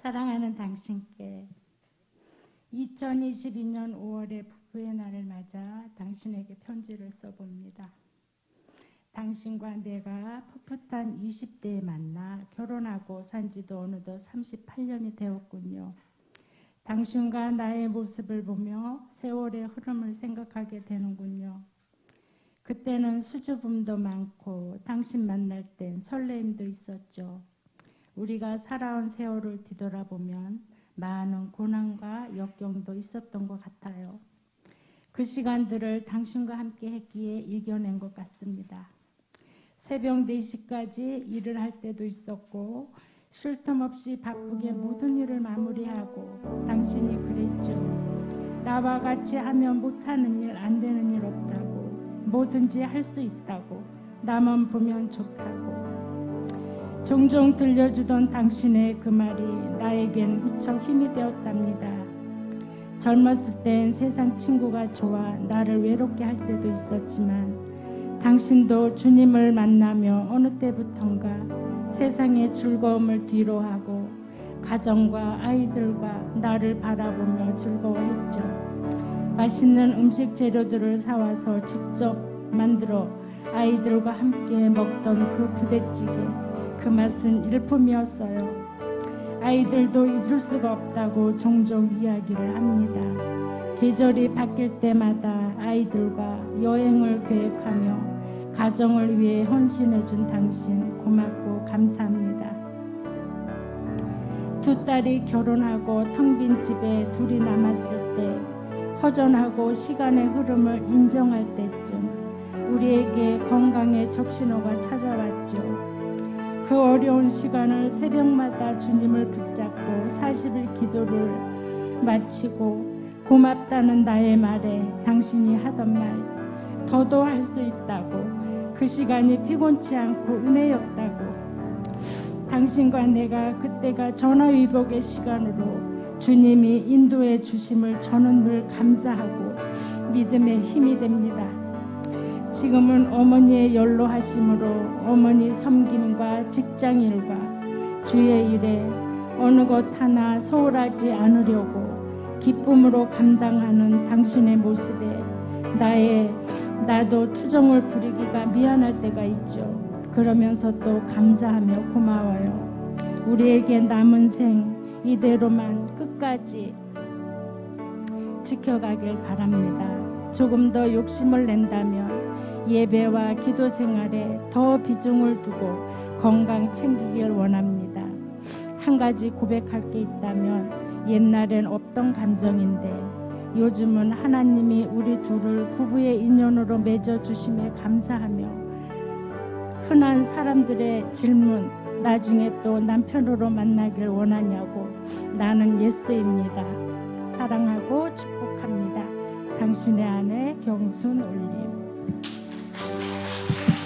사랑하는 당신께 2022년 5월의 부부의 날을 맞아 당신에게 편지를 써봅니다. 당신과 내가 풋풋한 20대에 만나 결혼하고 산 지도 어느덧 38년이 되었군요. 당신과 나의 모습을 보며 세월의 흐름을 생각하게 되는군요. 그때는 수줍음도 많고 당신 만날 땐 설레임도 있었죠. 우리가 살아온 세월을 뒤돌아보면 많은 고난과 역경도 있었던 것 같아요. 그 시간들을 당신과 함께 했기에 이겨낸 것 같습니다. 새벽 4시까지 일을 할 때도 있었고 쉴 틈 없이 바쁘게 모든 일을 마무리하고 당신이 그랬죠. 나와 같이 하면 못하는 일, 안 되는 일 없다고 뭐든지 할 수 있다고 나만 보면 좋다고 종종 들려주던 당신의 그 말이 나에겐 무척 힘이 되었답니다. 젊었을 땐 세상 친구가 좋아 나를 외롭게 할 때도 있었지만 당신도 주님을 만나며 어느 때부턴가 세상의 즐거움을 뒤로하고 가정과 아이들과 나를 바라보며 즐거워했죠. 맛있는 음식 재료들을 사와서 직접 만들어 아이들과 함께 먹던 그 부대찌개 그 맛은 일품이었어요. 아이들도 잊을 수가 없다고 종종 이야기를 합니다. 계절이 바뀔 때마다 아이들과 여행을 계획하며 가정을 위해 헌신해준 당신 고맙고 감사합니다. 두 딸이 결혼하고 텅 빈 집에 둘이 남았을 때 허전하고 시간의 흐름을 인정할 때쯤 우리에게 건강의 적신호가 찾아왔죠. 그 어려운 시간을 새벽마다 주님을 붙잡고 40일 기도를 마치고 고맙다는 나의 말에 당신이 하던 말 더도 할 수 있다고 그 시간이 피곤치 않고 은혜였다고 당신과 내가 그때가 전화위복의 시간으로 주님이 인도해 주심을 저는 늘 감사하고 믿음의 힘이 됩니다. 지금은 어머니의 연로하심으로 어머니 섬김과 직장일과 주의 일에 어느 것 하나 소홀하지 않으려고 기쁨으로 감당하는 당신의 모습에 나의 나도 투정을 부리기가 미안할 때가 있죠. 그러면서 또 감사하며 고마워요. 우리에게 남은 생 이대로만 끝까지 지켜가길 바랍니다. 조금 더 욕심을 낸다면 예배와 기도 생활에 더 비중을 두고 건강 챙기길 원합니다. 한 가지 고백할 게 있다면 옛날엔 없던 감정인데 요즘은 하나님이 우리 둘을 부부의 인연으로 맺어 주심에 감사하며 흔한 사람들의 질문 나중에 또 남편으로 만나길 원하냐고 나는 예스입니다. 사랑하고 축복합니다. 당신의 아내 경순 올림